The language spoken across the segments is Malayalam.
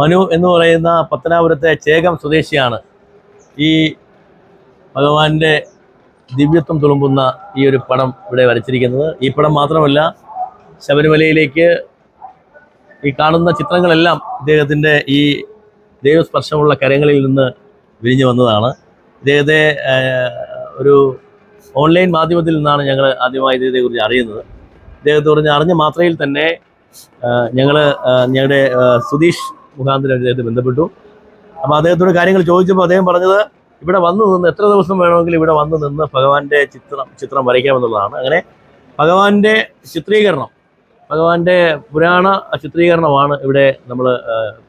മനു എന്ന് പറയുന്ന പത്തനാപുരത്തെ ചേകം സ്വദേശിയാണ്. ഈ ഭഗവാന്റെ ദിവ്യത്വം തുളുമ്പുന്ന ഈ ഒരു പടം ഇവിടെ വരച്ചിരിക്കുന്നത്. ഈ പടം മാത്രമല്ല ശബരിമലയിലേക്ക് ഈ കാണുന്ന ചിത്രങ്ങളെല്ലാം ഇദ്ദേഹത്തിന്റെ ഈ ദൈവസ്പർശമുള്ള കരങ്ങളിൽ നിന്ന് വിരിഞ്ഞു വന്നതാണ്. ഇദ്ദേഹത്തെ ഒരു ഓൺലൈൻ മാധ്യമത്തിൽ നിന്നാണ് ഞങ്ങൾ ആദ്യമായി ഇദ്ദേഹത്തെക്കുറിച്ച് അറിയുന്നത്. ഇദ്ദേഹത്തെ കുറിച്ച് അറിഞ്ഞ മാത്രയിൽ തന്നെ ഞങ്ങൾ ഞങ്ങളുടെ സുതീഷ് മുഖാന്തരം അദ്ദേഹത്തെ ബന്ധപ്പെട്ടു. അപ്പോൾ അദ്ദേഹത്തോട് കാര്യങ്ങൾ ചോദിച്ചപ്പോൾ അദ്ദേഹം പറഞ്ഞത് ഇവിടെ വന്നു നിന്ന് എത്ര ദിവസം വേണമെങ്കിലും ഇവിടെ വന്നു നിന്ന് ഭഗവാന്റെ ചിത്രം ചിത്രം വരയ്ക്കാമെന്നുള്ളതാണ്. അങ്ങനെ ഭഗവാന്റെ ചിത്രീകരണം ഭഗവാന്റെ പുരാണ ചിത്രീകരണമാണ് ഇവിടെ നമ്മൾ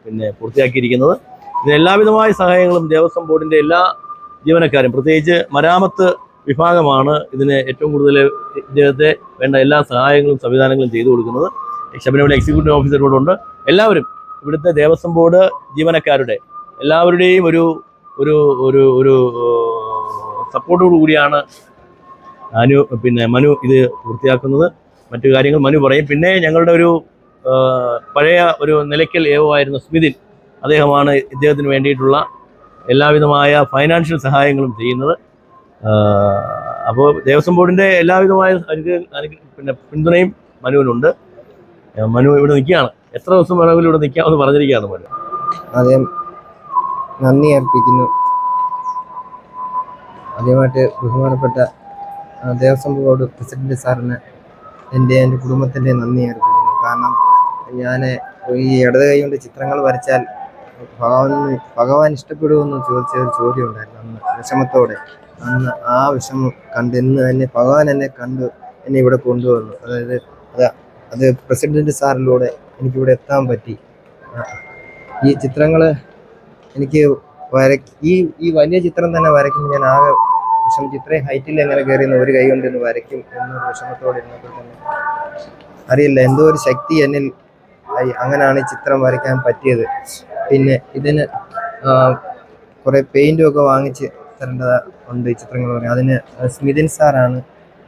പിന്നെ പൂർത്തിയാക്കിയിരിക്കുന്നത്. ഇതിന് എല്ലാവിധമായ സഹായങ്ങളും ദേവസ്വം ബോർഡിന്റെ എല്ലാ ജീവനക്കാരും പ്രത്യേകിച്ച് മരാമത്ത് വിഭാഗമാണ് ഇതിന് ഏറ്റവും കൂടുതൽ ഇദ്ദേഹത്തെ വേണ്ട എല്ലാ സഹായങ്ങളും സംവിധാനങ്ങളും ചെയ്തു കൊടുക്കുന്നത്. ശബരിമല എക്സിക്യൂട്ടീവ് ഓഫീസർ ഉണ്ട്. എല്ലാവരും ഇവിടുത്തെ ദേവസ്വം ബോർഡ് ജീവനക്കാരുടെ എല്ലാവരുടെയും ഒരു ഒരു ഒരു ഒരു സപ്പോർട്ടോടു കൂടിയാണ് അനു പിന്നെ മനു ഇത് പൂർത്തിയാക്കുന്നത്. മറ്റു കാര്യങ്ങൾ മനു പറയും. പിന്നെ ഞങ്ങളുടെ ഒരു പഴയ ഒരു നിലയ്ക്കൽ ആയിരുന്ന സ്മിതിൻ അദ്ദേഹമാണ് ഇദ്ദേഹത്തിന് വേണ്ടിയിട്ടുള്ള എല്ലാവിധമായ ഫൈനാൻഷ്യൽ സഹായങ്ങളും ചെയ്യുന്നത്. അപ്പോൾ ദേവസ്വം ബോർഡിന്റെ എല്ലാവിധമായ അനുഗ്ര അനുഗ്ര പിന്നെ പിന്തുണയും മനുവിനുണ്ട്. മനു ഇവിടെ നിൽക്കുകയാണ്. എത്ര ദിവസം വേണമെങ്കിലും ഇവിടെ നിൽക്കാമെന്ന് പറഞ്ഞിരിക്കുകയാണ് മനു. ആദ്യം നന്ദി അർപ്പിക്കുന്നു. ആദ്യമായിട്ട് ബഹുമാനപ്പെട്ട ദേവസ്വം ബോർഡ് പ്രസിഡന്റ് സാറിന് എന്റെ എന്റെ കുടുംബത്തിന്റെ നന്ദി അർപ്പിക്കുന്നു. കാരണം ഞാൻ ഈ ഇടത് കൈ കൊണ്ട് ചിത്രങ്ങൾ വരച്ചാൽ ഭഗവാൻ ഭഗവാൻ ഇഷ്ടപ്പെടുമെന്ന് ചോദിച്ച ഒരു ചോദ്യം ഉണ്ടായിരുന്നു അന്ന്. വിഷമത്തോടെ. അന്ന് ആ വിഷമം കണ്ട് ഇന്ന് തന്നെ ഭഗവാൻ എന്നെ കണ്ടു എന്നെ ഇവിടെ കൊണ്ടുവന്നു. അതായത് അത് അത് പ്രസിഡന്റ് സാറിലൂടെ എനിക്കിവിടെ എത്താൻ പറ്റി. ഈ ചിത്രങ്ങൾ എനിക്ക് വര ഈ ഈ വലിയ ചിത്രം തന്നെ വരയ്ക്കുമ്പോൾ ഞാൻ ആകെ വിഷമിച്ച് ഇത്രയും ഹൈറ്റിൽ എങ്ങനെ കയറിയെന്ന് ഒരു കൈ കൊണ്ട് ഇന്ന് വരയ്ക്കും എന്നൊരു വിഷമത്തോടെ ഇരുന്നപ്പോൾ തന്നെ അറിയില്ല. എന്തോ ഒരു ശക്തി എന്നിൽ അങ്ങനെയാണ് ഈ ചിത്രം വരയ്ക്കാൻ പറ്റിയത്. പിന്നെ ഇതിന് കുറേ പെയിന്റും ഒക്കെ വാങ്ങിച്ച് തരേണ്ടത് ഉണ്ട് ഈ ചിത്രങ്ങൾ പറയാം അതിന് സ്മിതിൻ സാറാണ്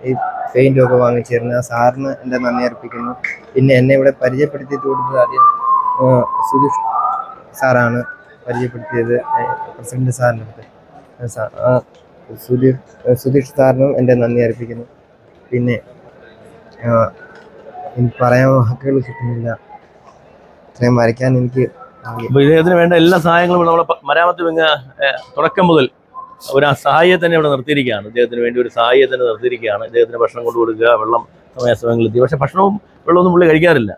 ഈ പെയിന്റും ഒക്കെ വാങ്ങിച്ചു സാറിന് എന്റെ നന്ദി അർപ്പിക്കുന്നു. പിന്നെ എന്നെ ഇവിടെ പരിചയപ്പെടുത്തി കൊടുത്തത് ആദ്യം സുധീഷ് സാറാണ് പരിചയപ്പെടുത്തിയത് പ്രസിഡന്റ് സാറിന്റെ അടുത്ത്. സുധീഷ് സുധീഷ് സാറിനും എന്റെ നന്ദി അർപ്പിക്കുന്നു. പിന്നെ എനിക്ക് പറയാൻ വാക്കുകൾ കിട്ടുന്നില്ല. ഇത്രയും വരയ്ക്കാൻ എനിക്ക് അപ്പോൾ വേണ്ട എല്ലാ സഹായങ്ങളും നമ്മളെ മരാമത്ത് തുടക്കം മുതൽ ഒരു സഹായിയെ തന്നെ ഇവിടെ നിർത്തിയിരിക്കുകയാണ്. അദ്ദേഹത്തിന് വേണ്ടി ഒരു സഹായിയെ തന്നെ നിർത്തിയിരിക്കുകയാണ്. അദ്ദേഹത്തിന് ഭക്ഷണം കൊണ്ടു കൊടുക്കുക വെള്ളം സമയാസമയങ്ങളിൽ എത്തി. പക്ഷേ ഭക്ഷണവും വെള്ളമൊന്നും പുള്ളി കഴിക്കാറില്ല.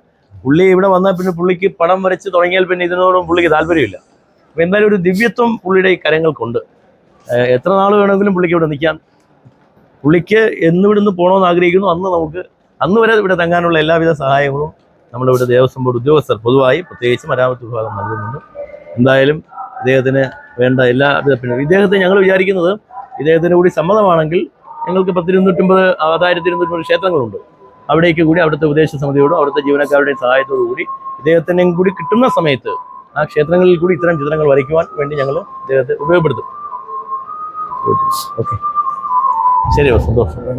പുള്ളി ഇവിടെ വന്നാൽ പിന്നെ പുള്ളിക്ക് പടം വരച്ച് തുടങ്ങിയാൽ പിന്നെ ഇതിനോടും പുള്ളിക്ക് താല്പര്യമില്ല. അപ്പോൾ എന്തായാലും ഒരു ദിവ്യത്വം പുള്ളിയുടെ ഈ കരങ്ങൾക്കുണ്ട്. എത്ര നാൾ വേണമെങ്കിലും പുള്ളിക്ക് ഇവിടെ നിൽക്കാൻ. പുള്ളിക്ക് എന്ന് ഇവിടുന്ന് പോകണമെന്ന് ആഗ്രഹിക്കുന്നു. അന്ന് നമുക്ക് അന്ന് വരെ ഇവിടെ തങ്ങാനുള്ള എല്ലാവിധ സഹായങ്ങളും നമ്മളിവിടെ ദേവസ്വം ബോർഡ് ഉദ്യോഗസ്ഥർ പൊതുവായി പ്രത്യേകിച്ച് മരാമത്ത് വിഭാഗം നൽകുന്നുണ്ട്. എന്തായാലും ഇദ്ദേഹത്തിന് വേണ്ട എല്ലാ പിന്നെ ഇദ്ദേഹത്തെ ഞങ്ങൾ വിചാരിക്കുന്നത് ഇദ്ദേഹത്തിന് കൂടി സമ്മതമാണെങ്കിൽ ഞങ്ങൾക്ക് പത്തിരുന്നൂറ്റമ്പത് ആയിരത്തി ഇരുന്നൂറ്റമ്പത് ക്ഷേത്രങ്ങളുണ്ട്. അവിടേക്ക് കൂടി അവിടുത്തെ ഉപദേശ സമിതിയോടും അവിടുത്തെ ജീവനക്കാരുടെയും സഹായത്തോടു കൂടി ഇദ്ദേഹത്തിനെയും കൂടി കിട്ടുന്ന സമയത്ത് ആ ക്ഷേത്രങ്ങളിൽ കൂടി ഇത്തരം ചിത്രങ്ങൾ വരയ്ക്കുവാൻ വേണ്ടി ഞങ്ങൾ ഇദ്ദേഹത്തെ ഉപയോഗപ്പെടുത്തും. ഓക്കെ. ശരി സന്തോഷം.